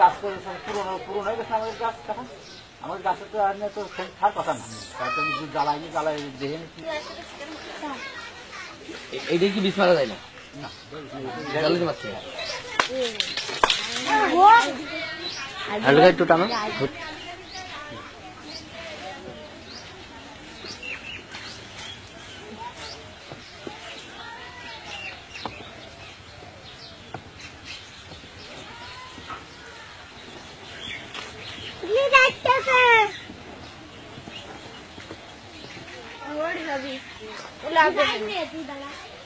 গাছ করে পুরোনো পুরোনো গেছে আমাদের গাছ আমাদের গাছের তো আর তো থার কথা না। তারপর আমি জ্বালাই জ্বালাই দেখে নিচ্ছি। কি বিষ মারা যায় না? জ্বালাতে পারছি না হালকা একটু টানো you?